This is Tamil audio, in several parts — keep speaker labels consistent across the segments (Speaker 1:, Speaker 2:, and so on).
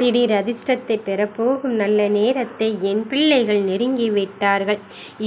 Speaker 1: திடீர் அதிர்ஷ்டத்தை பெறப்போகும் நல்ல நேரத்தை என் பிள்ளைகள் நெருங்கி விட்டார்கள்.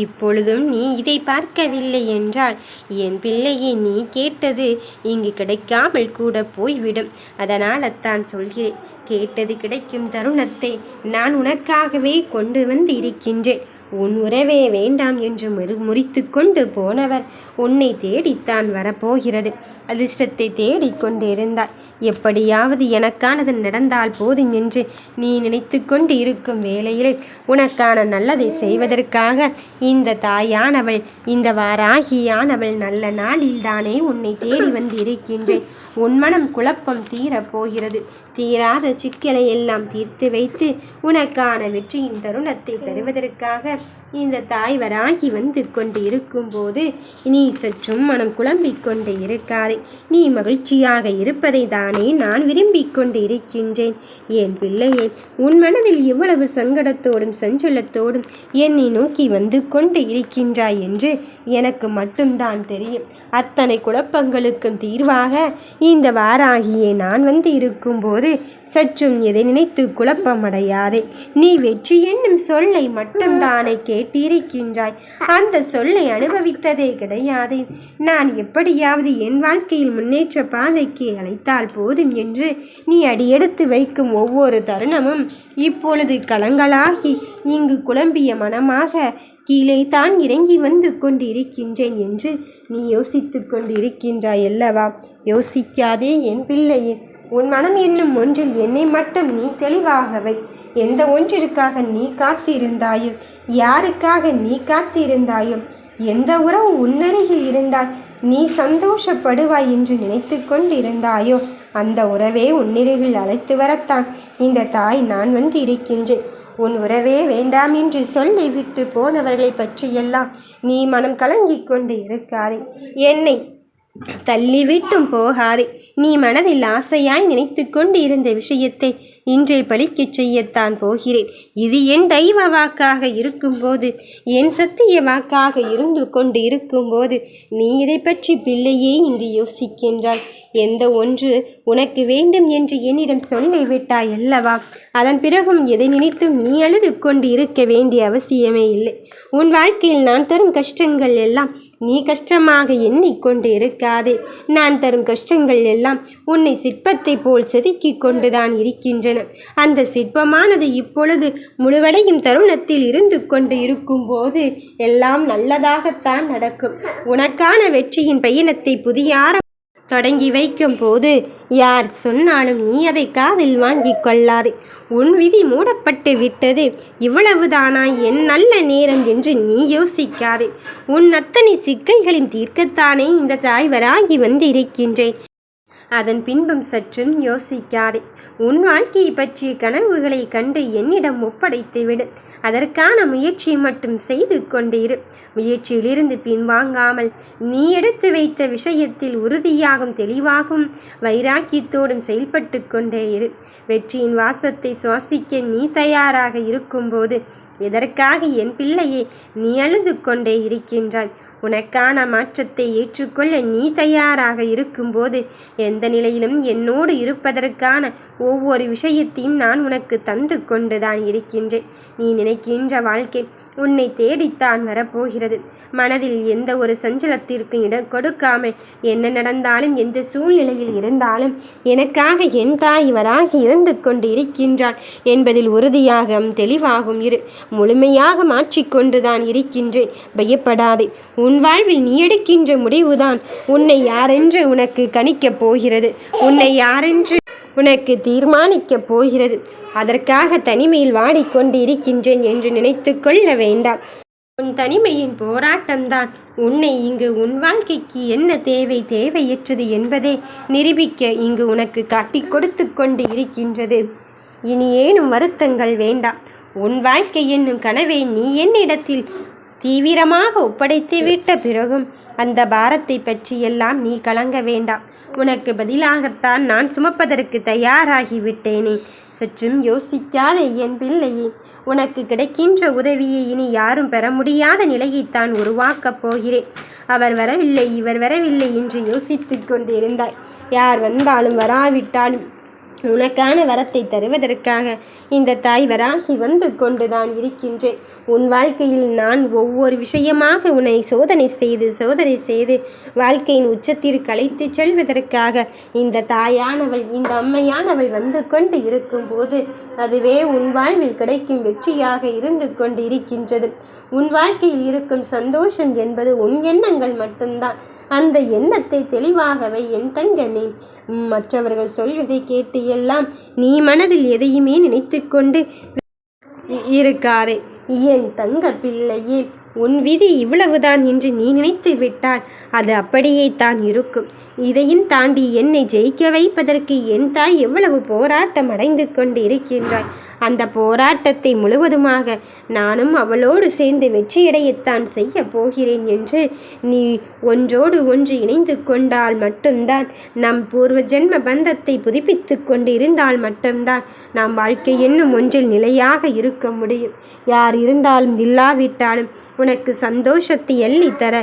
Speaker 1: இப்பொழுதும் நீ இதை பார்க்கவில்லை என்றால் என் பிள்ளையை நீ கேட்டது இங்கு கிடைக்காமல் கூட போய்விடும். அதனால் அத்தான் சொல்கிறேன் கேட்டது கிடைக்கும் தருணத்தை நான் உனக்காகவே கொண்டு வந்து இருக்கின்றேன் உன் உறவே வேண்டாம் என்று முறு முறித்து கொண்டு போனவர் உன்னை தேடித்தான் வரப்போகிறது. அதிர்ஷ்டத்தை தேடிக்கொண்டிருந்தாய் எப்படியாவது எனக்கானது நடந்தால் போதும் என்று நீ நினைத்து கொண்டு இருக்கும் வேளையிலே உனக்கான நல்லதை செய்வதற்காக இந்த தாயானவள் இந்த வாராகியானவள் நல்ல நாளில்தானே உன்னை தேடி வந்து இருக்கின்றேன் உன் மனம் குழப்பம் தீரப்போகிறது தீராத சிக்கலை எல்லாம் தீர்த்து வைத்து உனக்கான வெற்றியின் தருணத்தை தருவதற்காக இந்த தாய் வராகி வந்து கொண்டு இருக்கும்போது நீ சற்றும் மனம் குழம்பிக் கொண்டு இருக்காதே. நீ மகிழ்ச்சியாக இருப்பதை தான் நான் விரும்பிக் கொண்டு இருக்கின்றேன் என் பிள்ளையே உன் மனதில் இவ்வளவு சங்கடத்தோடும் சஞ்சலத்தோடும் என்னை நோக்கி வந்து கொண்டு இருக்கின்றாய் என்று எனக்கு மட்டும்தான் தெரியும். அத்தனை குழப்பங்களுக்கும் தீர்வாக இந்த வாராகியே நான் வந்து இருக்கும்போது சற்றும் எதை நினைத்து குழப்பமடையாதே. நீ வெற்றி என்னும் சொல்லை மட்டும்தானே கேட்டிருக்கின்றாய். அந்த சொல்லை அனுபவித்ததே கிடையாது. நான் எப்படியாவது என் வாழ்க்கையில் முன்னேற்ற பாதைக்கு அழைத்தால் போதும் என்று நீ அடியெடுத்து வைக்கும் ஒவ்வொரு தருணமும் இப்பொழுது கலங்களாகி இங்கு குழம்பிய மனமாக கீழே தான் இறங்கி வந்து கொண்டிருக்கின்றேன் என்று நீ யோசித்து கொண்டிருக்கின்றாய் அல்லவா? யோசிக்காதே என் பிள்ளையே. உன் மனம் என்னும் ஒன்றில் என்னை மட்டும் நீ தெளிவாகவை எந்த ஒன்றிற்காக நீ காத்திருந்தாயோ யாருக்காக நீ காத்திருந்தாயோ எந்த உறவு உன்னருகில் இருந்தால் நீ சந்தோஷப்படுவாய் என்று நினைத்து கொண்டிருந்தாயோ? அந்த உறவே உன்னிருகில் அழைத்து வரத்தான். இந்த தாய் நான் வந்து இருக்கின்றேன். உன் உறவே வேண்டாம் என்று சொல்லி விட்டு போனவர்களை பற்றியெல்லாம் நீ மனம் கலங்கிக் கொண்டு இருக்காதே. என்னை தள்ளிவிட்டும் போகாதே. நீ மனதில் ஆசையாய் நினைத்து கொண்டு இருந்த விஷயத்தை இன்றே பலிக்கச் செய்யத்தான் போகிறேன். இது என் தெய்வ வாக்காக இருக்கும்போது என் சத்திய வாக்காக இருந்து கொண்டு இருக்கும்போது நீ இதை பற்றி பிள்ளையே இங்கு யோசிக்கின்றாய். எந்த ஒன்று உனக்கு வேண்டும் என்று என்னிடம் சொல்லிவிட்டாய் அல்லவா? அதன் பிறகும் எதை நினைத்தும் நீ அழுது கொண்டு இருக்க வேண்டிய அவசியமே இல்லை. உன் வாழ்க்கையில் நான் தரும் கஷ்டங்கள் எல்லாம் நீ கஷ்டமாக எண்ணிக்கொண்டு இருக்காதே நான் தரும் கஷ்டங்கள் எல்லாம் உன்னை சிற்பத்தை போல் செதுக்கி கொண்டுதான் இருக்கின்றன. அந்த சிற்பமானது இப்பொழுது முழுவடையும் தருணத்தில் இருந்து கொண்டு இருக்கும்போது எல்லாம் நல்லதாகத்தான் நடக்கும். உனக்கான வெற்றியின் பயணத்தை புதிய தொடங்கி வைக்கும் போது யார் சொன்னாலும் நீ அதை காதில் வாங்கிக் கொள்ளாதே. உன் விதி மூடப்பட்டு விட்டது இவ்வளவுதானா? என் நல்ல நேரம் என்று நீ யோசிக்காதே. உன் அத்தனை சிக்கல்களின் தீர்க்கத்தானே இந்த தாய்வராகி வந்து இருக்கின்றேன் அதன் பின்பும் சற்றும் யோசிக்காதே. உன் வாழ்க்கையை பற்றிய கனவுகளை கண்டு என்னிடம் ஒப்படைத்து விடு. அதற்கான முயற்சி மட்டும் செய்து கொண்டிரு. இரு முயற்சியிலிருந்து பின்வாங்காமல் நீ எடுத்து வைத்த விஷயத்தில் உறுதியாகும் தெளிவாகும் வைராக்கியத்தோடும் செயல்பட்டு கொண்டே இரு. வெற்றியின் வாசத்தை சுவாசிக்க நீ தயாராக இருக்கும்போது எதற்காக என் பிள்ளையை நீ அழுது கொண்டே இருக்கின்றாய்? உனக்கான மாற்றத்தை ஏற்றுக்கொள்ள நீ தயாராக இருக்கும்போது எந்த நிலையிலும் என்னோடு இருப்பதற்கான ஒவ்வொரு விஷயத்தையும் நான் உனக்கு தந்து கொண்டுதான் இருக்கின்றேன். நீ நினைக்கின்ற வாழ்க்கை உன்னை தேடித்தான் வரப்போகிறது. மனதில் எந்த ஒரு சஞ்சலத்திற்கும் இடம் கொடுக்காமல் என்ன நடந்தாலும் எந்த சூழ்நிலையில் இருந்தாலும் எனக்காக என் தாய் இவராகி இருந்து கொண்டு இருக்கின்றான் என்பதில் உறுதியாக தெளிவாகும் இரு. முழுமையாக மாற்றிக்கொண்டுதான் இருக்கின்றேன். பயப்படாதே. உன் வாழ்வில் நீ எடுக்கின்ற முடிவுதான் உன்னை யாரென்று உனக்கு கணிக்கப் போகிறது. உன்னை யாரென்று உனக்கு தீர்மானிக்கப் போகிறது. அதற்காக தனிமையில் வாடிக்கொண்டு இருக்கின்றேன் என்று நினைத்து கொள்ள வேண்டாம். உன் தனிமையின் போராட்டம்தான். உன்னை இங்கு உன் வாழ்க்கைக்கு என்ன தேவை தேவையற்றது என்பதை நிரூபிக்க இங்கு உனக்கு காட்டிக் கொடுத்து கொண்டு இருக்கின்றது இனி ஏனும் வருத்தங்கள் வேண்டாம். உன் வாழ்க்கை என்னும் கனவை நீ என்னிடத்தில் தீவிரமாக ஒப்படைத்து விட்ட பிறகும் அந்த பாரத்தை பற்றியெல்லாம் நீ கலங்க வேண்டாம். உனக்கு பதிலாகத்தான் நான் சுமப்பதற்கு தயாராகி விட்டேனே. சற்றும் யோசிக்காத என் பிள்ளையே உனக்கு கிடைக்கின்ற உதவியை இனி யாரும் பெற முடியாத நிலையைத்தான் உருவாக்கப் போகிறேன். அவர் வரவில்லை இவர் வரவில்லை என்று யோசித்து கொண்டிருந்தாய். யார் வந்தாலும் வராவிட்டாலும் உனக்கான வரத்தை தருவதற்காக இந்த தாய் வராகி வந்து கொண்டுதான் இருக்கின்றேன். உன் வாழ்க்கையில் நான் ஒவ்வொரு விஷயமாக உன்னை சோதனை செய்து சோதனை செய்து வாழ்க்கையின் உச்சத்திற்கு அழைத்து செல்வதற்காக இந்த தாயானவள் இந்த அம்மையானவள் வந்து கொண்டு இருக்கும்போது அதுவே உன் வாழ்வில் கிடைக்கும் வெற்றியாக இருந்து கொண்டு இருக்கின்றது உன் வாழ்க்கையில் இருக்கும் சந்தோஷம் என்பது உன் எண்ணங்கள் மட்டும்தான். அந்த எண்ணத்தை தெளிவாகவே என் தங்கமே மற்றவர்கள் சொல்வதை கேட்டு எல்லாம் நீ மனதில் எதையுமே நினைத்துக்கொண்டு இருக்காதே. என் தங்க பிள்ளையே உன் விதி இவ்வளவுதான் என்று நீ நினைத்து விட்டால் அது அப்படியே தான் இருக்கும். இதையும் தாண்டி என்னை ஜெயிக்க வைப்பதற்கு என் தாய் எவ்வளவு போராட்டம் அடைந்து கொண்டு இருக்கின்றாய் அந்த போராட்டத்தை முழுவதுமாக நானும் அவளோடு சேர்ந்து வெற்றியடையத்தான் செய்ய போகிறேன் என்று நீ ஒன்றோடு ஒன்று இணைந்து கொண்டால் மட்டும்தான் நம் பூர்வ ஜென்ம பந்தத்தை புதுப்பித்து கொண்டு இருந்தால் மட்டும்தான் நாம் வாழ்க்கை என்னும் ஒன்றில் நிலையாக இருக்க முடியும். யார் இருந்தாலும் இல்லாவிட்டாலும் உனக்கு சந்தோஷத்தை எள்ளி தர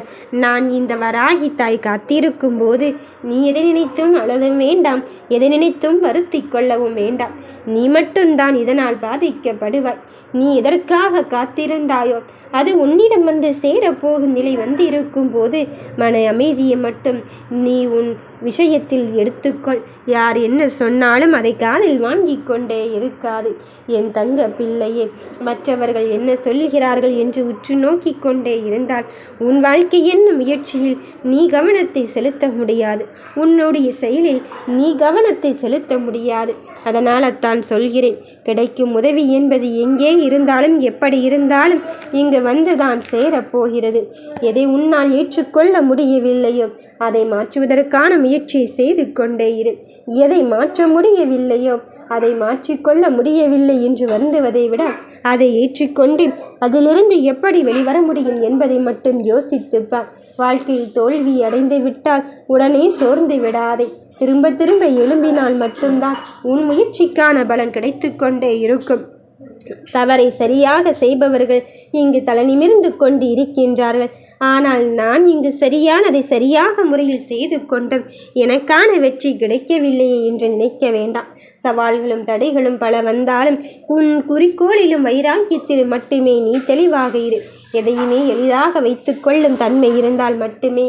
Speaker 1: நான் இந்த வராகி தாய் காத்திருக்கும் போது நீ எதை நினைத்தும் அழதும் வேண்டாம் எதை நினைத்தும் வருத்தி கொள்ளவும் வேண்டாம். நீ மட்டும்தான் இதனால் பாதிக்கப்படுவாய். நீ எதற்காக காத்திருந்தாயோ அது உன்னிடம் வந்து சேரப்போகும் நிலை வந்து இருக்கும்போது மன அமைதியை மட்டும் நீ உன் விஷயத்தில் எடுத்துக்கொள். யார் என்ன சொன்னாலும் அதை காதில் வாங்கி கொண்டே இருக்காது. என் தங்க பிள்ளையே மற்றவர்கள் என்ன சொல்லுகிறார்கள் என்று உற்று நோக்கி கொண்டே இருந்தால் உன் வாழ்க்கை என்னும் முயற்சியில் நீ கவனத்தை செலுத்த முடியாது. உன்னுடைய செயலில் நீ கவனத்தை செலுத்த முடியாது. அதனால் தான் சொல்கிறேன் கிடைக்கும் உதவி என்பது எங்கே இருந்தாலும் எப்படி இருந்தாலும் இங்கு வந்துதான் சேரப்போகிறது எதை உன்னால் ஏற்றுக்கொள்ள முடியவில்லையோ அதை மாற்றுவதற்கான முயற்சி செய்து கொண்டே இரு. எதை மாற்ற முடியவில்லையோ அதை மாற்றிக்கொள்ள முடியவில்லை என்று வருந்துவதை விட அதை ஏற்றுக்கொண்டு அதிலிருந்து எப்படி வெளிவர முடியும் என்பதை மட்டும் யோசித்துப்பார் வாழ்க்கையில் தோல்வி அடைந்து விட்டால் உடனே சோர்ந்து விடாதே. திரும்ப திரும்ப எழும்பினால் மட்டும்தான் உன் முயற்சிக்கான பலன் கிடைத்து கொண்டே இருக்கும். தவறை சரியாக செய்பவர்கள் இங்கு தலை நிமிர்ந்து கொண்டு இருக்கின்றார்கள். ஆனால் நான் இங்கு சரியானதை சரியாக முறையில் செய்து கொண்டும் எனக்கான வெற்றி கிடைக்கவில்லையே என்று நினைக்க வேண்டாம். சவால்களும் தடைகளும் பல வந்தாலும் உன் குறிக்கோளிலும் வைராக்கியத்திலும் மட்டுமே நீ தெளிவாக இரு. எதையுமே எளிதாக வைத்துக்கொள்ளும் தன்மை இருந்தால் மட்டுமே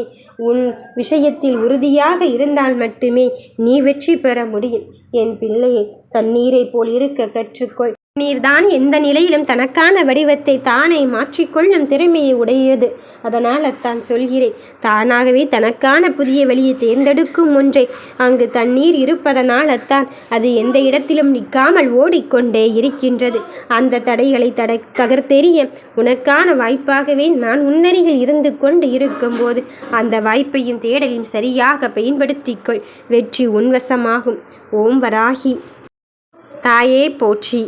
Speaker 1: உன் விஷயத்தில் உறுதியாக இருந்தால் மட்டுமே நீ வெற்றி பெற முடியும். என் பிள்ளையை தண்ணீரை போல் இருக்க கற்றுக்கொள். நீர்தான் எந்த நிலையிலும் தனக்கான வடிவத்தை தானே மாற்றிக்கொள்ளும் திறமையை உடையது. அதனால் அத்தான் சொல்கிறேன் தானாகவே தனக்கான புதிய வழியை தேர்ந்தெடுக்கும் ஒன்றை அங்கு தண்ணீர் இருப்பதனால் அத்தான் அது எந்த இடத்திலும் நிற்காமல் ஓடிக்கொண்டே இருக்கின்றது. அந்த தடைகளை தட தகர்த்தெறிய உனக்கான வாய்ப்பாகவே நான் உன்னருகில் இருந்து கொண்டு இருக்கும்போது அந்த வாய்ப்பையும் தேடலையும் சரியாக பயன்படுத்திக்கொள். வெற்றி உன்வசமாகும். ஓம் வராகி. தாயே போற்றி.